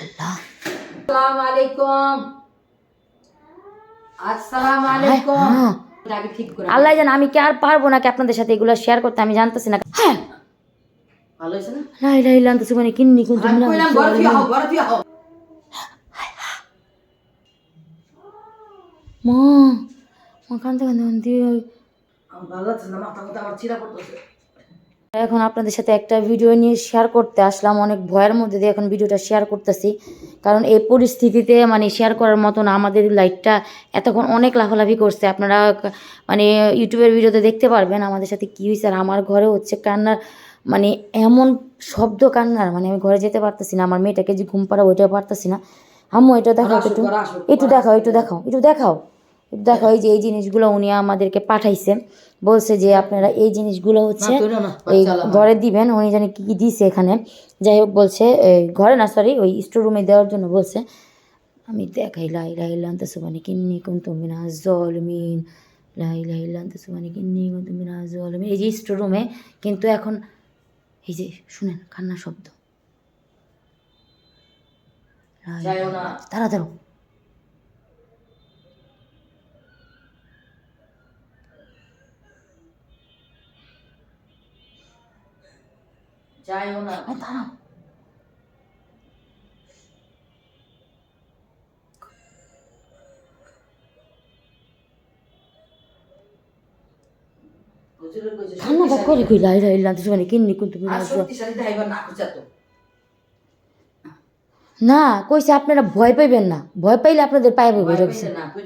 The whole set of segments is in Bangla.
আল্লাহ। আসসালামু আলাইকুম আসসালামু আলাইকুম হ্যাঁ। করে আল্লাহ জান আমি কি আর পারব নাকি আপনাদের সাথে এগুলো শেয়ার করতে? আমি জানতেছি না। হ্যাঁ। ভালো হয়েছে না? লাই লাই লান্ত সুবানি কিন্নি কুন্তু আমি মিনা বড় তুই হও বড় তুই হও। মা মা কান্দে কান্দে কান্দে আমার ভালো লাগছে না মাথা মতো আমার চিরা পড়তেছে। এখন আপনাদের সাথে একটা ভিডিও নিয়ে শেয়ার করতে আসলাম। অনেক ভয়ের মধ্যে দিয়ে এখন ভিডিওটা শেয়ার করতেছি। কারণ এই পরিস্থিতিতে মানে শেয়ার করার মতন আমাদের লাইটটা এতক্ষণ অনেক লাফালাফি করছে। আপনারা মানে ইউটিউবের ভিডিওতে দেখতে পারবেন আমাদের সাথে কী হয়েছে আর আমার ঘরে হচ্ছে কান্নার মানে এমন শব্দ কান্নার। মানে আমি ঘরে যেতে পারতেছি না আমার মেয়েটাকে যে ঘুম পাড়া ওইটাও পারতেছি না। আম্মু এটা দেখাও একটু একটু দেখাও একটু দেখাও একটু দেখাও। দেখাও এই যে এই জিনিসগুলো উনি আমাদেরকে পাঠাইছে। বলছে যে আপনারা এই জিনিসগুলো হচ্ছে না, না, এই ঘরে দিবেন উনি জানি কি কি দিছে এখানে। যাই হোক বলছে এই ঘরে না সরি ওই স্টোর রুমে দেওয়ার জন্য বলছে আমি দেখাই লাই লাই লান্ত সুবানি কিন্নি কুন্তু মিনা জলমিন লাই লাই লান্ত সুবানি কিন্নি কুন্তু মিনা জলমিন এই যে স্টোর রুমে কিন্তু এখন এই যে শুনেন কান্নার শব্দ। না। দাঁড়া যাইও না। দাঁড়াও। কান্নাটা করে কই লাই লাই লান্ত মানে কিন্নি কিন্তু আসো না খুঁজা তো? না কইছে আপনারা ভয় পাইবেন না। ভয় পাইলে আপনাদের পায়ে ভয়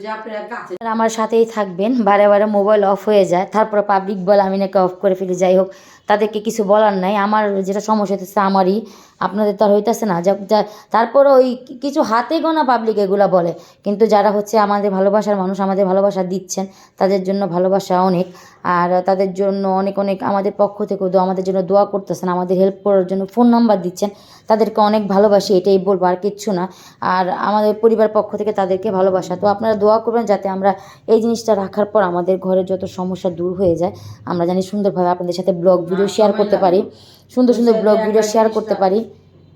আপনারা আমার সাথেই থাকবেন বারে বারে মোবাইল অফ হয়ে যায়। তারপরে পাবলিক বলে আমি নাকি অফ করে ফেলি যাই হোক। তাদেরকে কিছু বলার নাই। আমার যেটা সমস্যা হচ্ছে আমারই। আপনাদের তো আর হইতেছে না। যা- যা- তারপরে ওই কিছু হাতে গোনা পাবলিক এগুলা বলে। কিন্তু যারা হচ্ছে আমাদের ভালোবাসার মানুষ আমাদের ভালোবাসা দিচ্ছেন তাদের জন্য ভালোবাসা অনেক। আর তাদের জন্য অনেক অনেক আমাদের পক্ষ থেকেও দোয়া আমাদের জন্য দোয়া করতেছেন আমাদের হেল্প করার জন্য ফোন নাম্বার দিচ্ছেন। তাদেরকে অনেক ভালোবাসি এটাই বলব আর কিচ্ছু না। আর আমাদের পরিবার পক্ষ থেকে তাদেরকে ভালোবাসা। তো আপনারা দোয়া করবেন যাতে আমরা এই জিনিসটা রাখার পর আমাদের ঘরের যত সমস্যা দূর হয়ে যায় আমরা জানি সুন্দরভাবে আপনাদের সাথে ব্লগ ভিডিও শেয়ার করতে পারি। সুন্দর সুন্দর ব্লগ ভিডিও শেয়ার করতে পারি।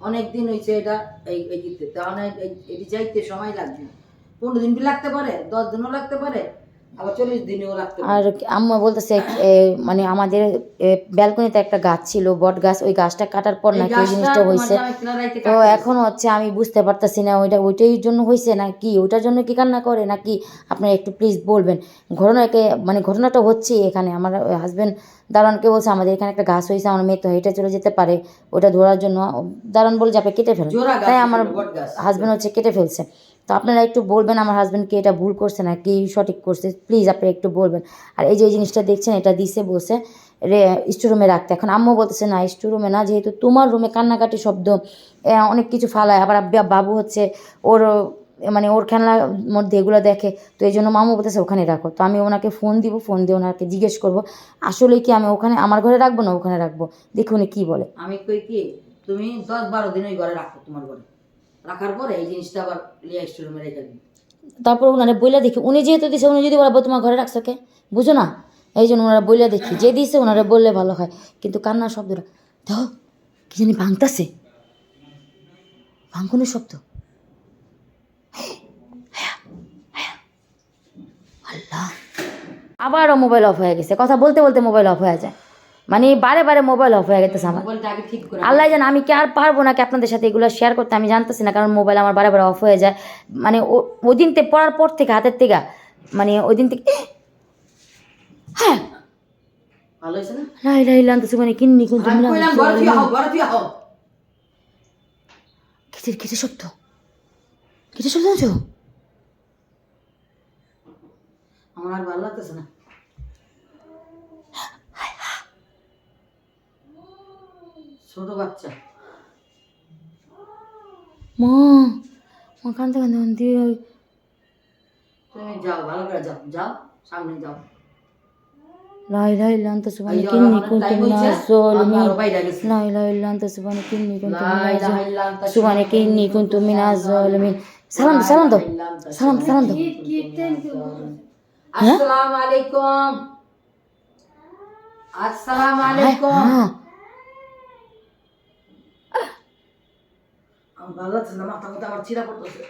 অনেক দিন হয়েছে এটা এই এই দিতে অনেক এটি যাইতে সময় লাগবে। পনেরো দিন লাগতে পারে? দশ দিনও লাগতে পারে? আর আম্মা বলতেছে মানে আমাদের ব্যালকনিতে একটা গাছ ছিল বট গাছ ওই গাছটা কাটার পর নাকি ওই জিনিসটা হয়েছে। তো। এখন হচ্ছে আমি বুঝতে পারতেছি না ওইটা ওইটাই জন্য হয়েছে নাকি ওইটার জন্য কি কান্না করে নাকি? আপনারা একটু প্লিজ বলবেন। ঘটনাকে মানে ঘটনাটা হচ্ছে এখানে আমার দারোয়ানকে দারোয়ানকে বলছে আমাদের এখানে একটা গাছ হয়েছে আমার মেয়ে তো হেঁটে চলে যেতে পারে ওটা ধরার জন্য দারোয়ান বলে যে আপনি কেটে ফেলেন। তাই আমার হাজব্যান্ড হচ্ছে কেটে ফেলছে। তো আপনারা একটু বলবেন, আমার হাজব্যান্ড কি এটা ভুল করছে না, কি সঠিক করছে প্লিজ আপনি একটু বলবেন। আর এই যে এই জিনিসটা দেখছেন, এটা দিছে বসে রে স্টোরুমে রাখতে। এখন আম্মু বলতেছে, না স্টোরুমে না, যেহেতু তোমার রুমে কান্নাকাটি শব্দ অনেক কিছু ফালায়, আবার বাবু হচ্ছে ওর মানে ওর খেলনার মধ্যে এগুলো দেখে, তো এই জন্য মামু বলতেছে, ওখানে রাখো। তো আমি ওনাকে ফোন দিব ফোন দিয়ে ওনাকে জিজ্ঞেস করব আসলে কি আমি ওখানে, আমার ঘরে রাখব না ওখানে রাখব? দেখি উনি কী বলে। আমি কই কি, তুমি দশ বারো দিন ওই ঘরে রাখো তোমার ঘরে। রাখার পরে এই জিনিসটা আবার স্টোরুমে রেখে দিই তারপর ওনারা বইলা দেখি, উনি যেহেতু দিছে, উনি যদি বলব তোমার ঘরে রাখছো কে? বুঝো না? এই জন্য ওনারা বইলা দেখি, যে দিছে ওনারা বললে ভালো হয়। কিন্তু কান্নার শব্দটা দেখো কি জানি ভাঙতাছে। ভাঙনের শব্দ। আল্লাহ। আবারও মোবাইল অফ হয়ে গেছে। কথা বলতে বলতে মোবাইল অফ হয়ে যায়। মানে বারে বারে মোবাইল অফ হয়ে গেছে আমার। আল্লাহ জান আমি কি আর পারব নাকি আপনাদের সাথে এগুলো শেয়ার করতে আমি জানতেছি না কারণ মোবাইল আমার বারে বারে অফ হয়ে যায়। মানে ওই দিন তে পড়ার পর থেকে হাতের থেকে মানে ওই দিন থেকে হ্যাঁ। ভালো হয়েছে না? লাই লাই লান্তাছি মানে কিন্নি কিন্তু আমি কইলাম বড় তুই হও বড় তুই হও কিসের কিসের শব্দ কিসের শব্দ আছো আমার আর ভালো লাগতেছে না ছোট বাচ্চা। মা মা কান্দতে কান্দতে কান্দতে তুমি যাও ভালো করে যাও যাও সামনে যাও। লাই লাই লান্তাছি এই যে কিন্নি আমার কিন্তু time হইছে, জলমি আমার বাইরে গেছে। লাই লাই লান্তাছি কিন্নি কিন্তু লা ইলাহা ইল্লা আনতা সুবানে কিন্নি কিন্তু জলমি সালাম দাও, সালাম দাও সালাম সালাম দাও আসসালামু আলাইকুম আসসালামু আলাইকুম হ্যাঁ আমার ভালো লাগছে না মাথা মতো আমার চিরা পড়তেছে।